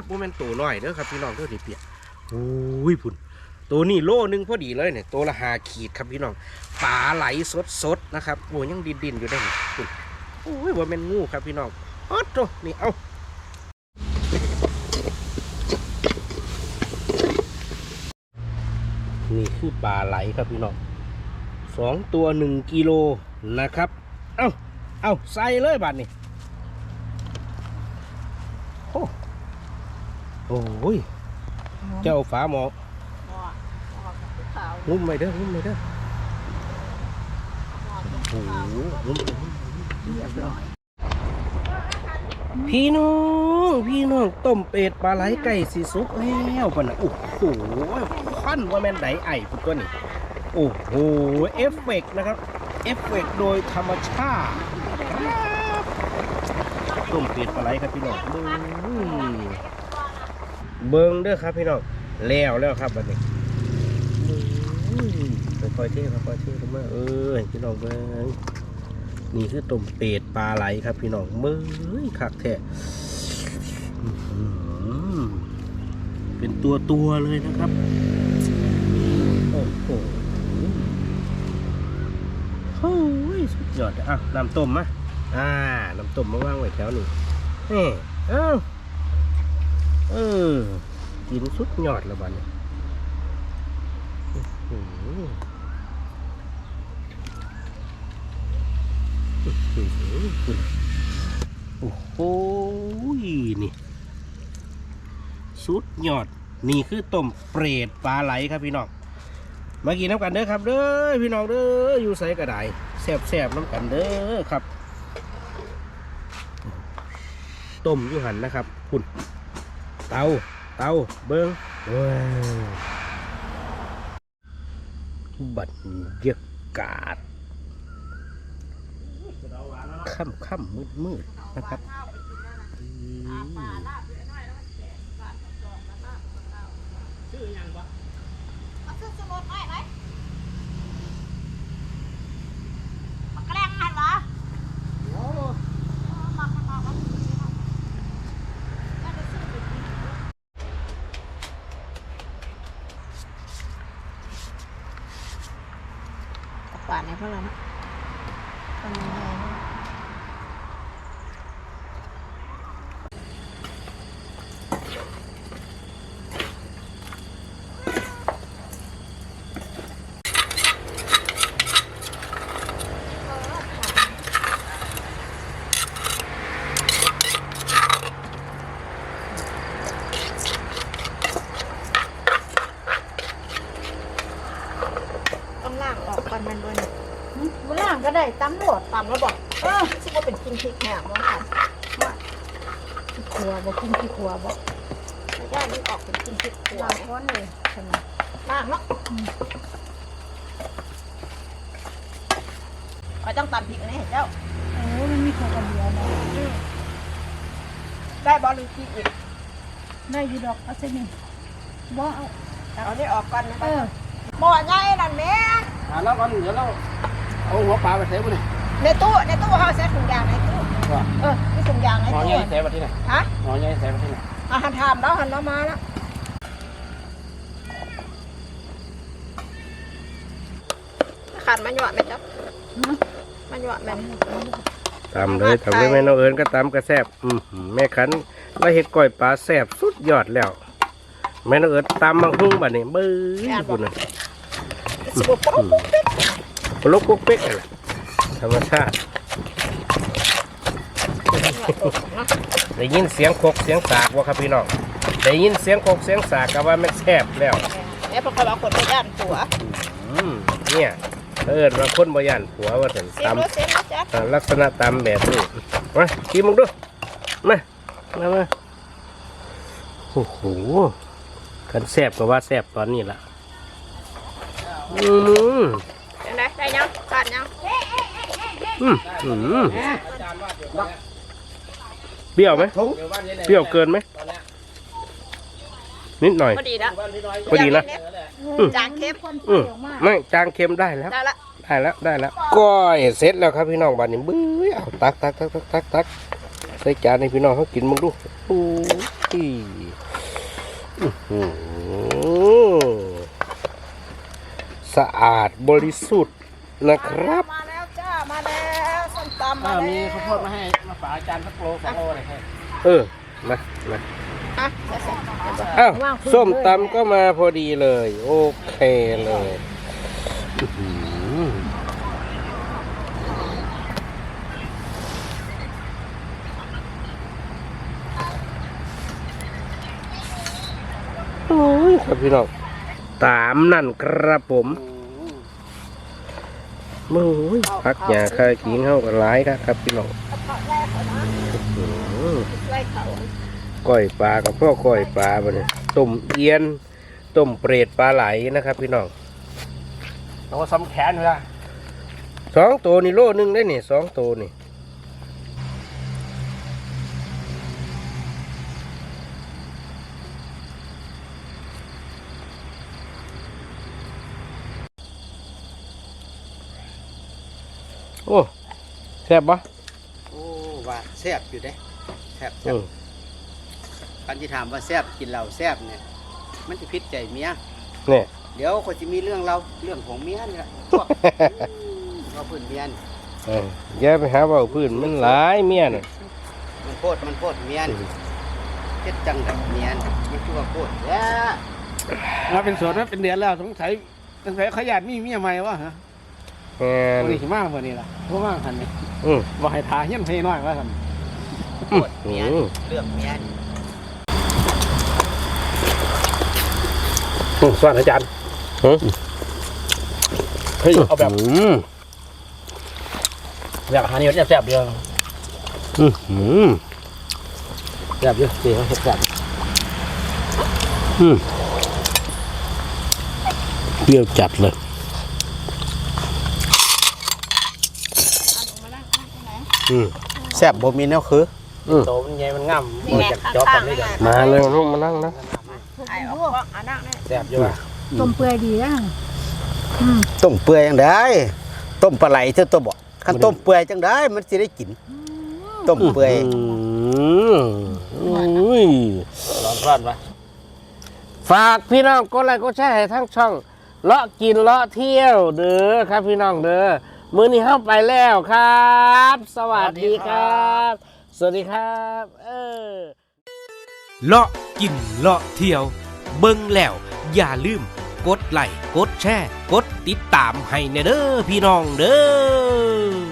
ดโมเมนตัวน้อยเด้อครับพี่น้องเด้อนี่เปียโอ้ยพุ่นตัวนี้โลนึงพอดีเลยเนี่ยตัวละหาขีดครับพี่น้องปลาไหลสดๆนะครับโอ้ยยังดินๆอยู่ได้พูนโอ้ยว่าแม่นงูครับพี่น้องออดโตนี่เอานี่คือปลาไหลครับพี่น้องสองตัวหนึ่งกิโลนะครับ เอาเอาใส่เลยบัดนี้โอ้ โอ้ย เจ้าฝาหมอหม้อหม้อกับภูเขางุ้มไปเด้องุ้มไปเด้อหม้อกับโอ้ภูโหเขางุ้มไปงุ้มไปเรียบร้อยพี่น้องพี่น้องต้มเป็ดปลาไหลไก่สีสุกแล้วปะนะโอ้โหควันว่าแม่นไดไอ้พุดตัวนี้โอ้โหเอฟเฟกต์นะครับเอฟเฟกต์โดยธรรมชาติครับต้มเป็ดปลาไหลครับพี่น้อง เบิ้งเด้อครับพี่น้องแล้วแล้วครับบัดนี้ค่อยๆเทค่อยๆเทลงมาเออพี่น้องเบิ้งนี่คือต้มเป็ดปลาไหลครับ พี่น้องเมื่อคักแท้เป็นตัวตัวเลยนะครับโอ้โหโอ้ยสุดยอดอะน้ำต้มมะอ่าน้ำต้มมาว่างไว้แถวนี้นี่เอ้า เออ กินสุดยอดแล้วบ้านี้โอ้โหนี่ สุดยอด นี่คือต้มเปรตปลาไหลครับพี่น้องมากินน้ำกันเด้อครับเด้อพี่น้องเด้ออยู่ใส่กระไดแซบแซบน้ำกันเด้อครับ ต้มอยู่หันนะครับคุณ เตาเตาเบิ้งบัดยากาศค่ำค่ำมืดมืดนะครับอืม เอาซื้อสมุดหน่อยไหมมักกะแรงหันเหรอโอ้มักมักมักมักก็จะซื้อไปกิน ป่านไหนพวกเรานะ ต้องล่างออกก่อนมันด้วยนะมันล่างก็ได้ ตำรวจตำแล้วบอกเออชิว่าเป็นกินพริกแห้งมั้งค่ะว่าพริกขัวบอกกินพริกขัวบอกไม่ได้นี่ออกเป็นกินพริกขัวเราพ้นเลยใช่ไหมล่างเนาะเราต้องตำพริกอันนี้เห็นเจ้าเออมันมีของคนเดียวนะได้บอลลูนพริกอีกได้อยูดอกเอาเส้นนี่บ่เอาเอาได้ออกก่อนนะเออหม้อใหญ่นั่นแม่อ่าแล้วก่อนเดี๋ยวเรา เอาหัวปลาไปใส่บุญนี่ในตู้ในตู้เขาใส่ถุงยางในตู้ว่าเออมีถุงยางในหอตู้ใหญ่ใส่ไปที่ไหนฮะหอใหญ่ใส่ไปที่ไหนอาหันทามแล้วหันแล้วมาแล้วขาดมันหยอดไหมจ๊ะมันหยอดไหมตำเลยตำเลยแม่น้องเอิญก็ตำกระแซบอืมแม่ขันเราเห็ดก้อยปลาแซบสุดยอดแล้ว แม่น้องเอิญตำมังหุ้งบัดนี้เบ้ยบุญน่ะสิบปุ๊บปุ๊บปุ๊บป ลุกกุ๊กเป๊กนั่นแหละธรรมชาติได้ยินเสียงโคกเสียงสากวะครับพี่น้องได้ยินเสียงโคกเสียงสากก็ว่ามันแซบแล้วเนี่ยพอเขาเอาคนไปย่านตัวอืมเนี่ยเอิญว่าคนบ่ย่านผัวว่าถึงเสียงตำรถเสียงรถจ๊ะอ่าลักษณะตำแบบนี้มาชิมมึงดูมามามาโอ้โหกันแซบก็ว่าแซบตอนนี้ละอืมยัง ไงได้ยังขาดยังอืมอืมเปรี้ยวไหมเปรี้ยวเกินไหมนิดหน่อยพอดีแล้วพอดีนะอืมจางเข้มคนอืใส่มออกมาไม่จางเค็มได้แล้ว ได้ละได้แล้วได้แล้วก้อยเสร็จแล้วครับพี่น้องบ้านนี้บื้อเอาตักตักตักตักตักตักใส่จานให้พี่น้องเขากินมึงดูโอ้ย อืม สะอาดบริสุทธิ์นะครับ มาแล้วจ้า มาแล้วส้มตำมาอ่าแล้วมีข้าวโพดมาให้ มาฝากอาจารย์สักโลสองโลเลยให้เออ มามาอะอ้าวส้มตำก็มาพอดีเลย โอเคเลยอื้อหือโอ้ยครับพี่น้อง ตามนั่นครับผมโอ้ยพักหยาคาขิงเข้ากันหลายครับครับพี่น้องผักแรกก่อนนะอื้อหือไล่เขาก้อยปลากับพ่อก้อยปลาบ่เนี่ยต้มเอียนต้มเปรตปลาไหลนะครับ พี่น้องตัวซ้ำแขนเลยละสองตัวนี่โลนึงได้นี่สองตัวนี่ โอ้แซ่บปะโอ้ว่าแซ่บอยู่เด้แซ่บแซ่อืบมคันที่ถามว่าแซ่บกินเหล้าแซ่บเนี่ย มันจะพิษใจเมียเนี่ยเดี๋ยวก็จะมีเรื่องเราเรื่องของเมียนี่แหละพวกว่าพื้นเมียนเอออย่าไปหาเว่าพื้นมันหลายเมียน่ะมันโคตรมันโคตรเมียนเฮ็ดจังแบบเมียนมันคือว่าโคตรแย่มาเป็นสวนมาเป็นเดือนแล้วสงสัยสงสัยขยันมีเมียใหม่วะฮะ แม่วันนี้สิมากกว่านี้ล่ะเพราะว่าคันนี้อืมบอกให้ทาเฮี้ยนให้น้อยว่าคันโคตรเมียนอืมเรื่องเมียนอืมสวัสดีอาจารย์หือเฮ้ยเอาแบบอืมแบบอาหารนี่แซ่บๆเดียวอืมอืมแซ่บเยอะสิเขาแซ่บอืมเปรี้ยวจัดเลย อืมแซ่บบ่มีแนวคือโตมันใหญ่มันง่ำมันจะจอบกันได้เลยมาเลยลูกมานั่งนะไอ้ออกก็อะนั่งนี่แซ่บอยู่ว่ะต้มเปื่อยดีอะต้มเปื่อยจังได้ต้มปลาไหลเท่าตัวบ่คันต้มเปื่อยจังได้มันสิได้กินต้มเปื่อยอืมอุ้ยร้อนร้อนวะฝากพี่น้องกดไลค์กดแชร์ให้ทั้งช่องเลาะกินเลาะเที่ยวเด้อครับพี่น้องเด้อ มื้อนี้เข้าไปแล้วครับ สวัสดีครับ สวัสดีครับ เออเลาะกินเลาะเที่ยว เบิ่งแล้ว อย่าลืม กดไลค์กดแชร์ กดติดตามให้แน่เด้อพี่น้องเด้อ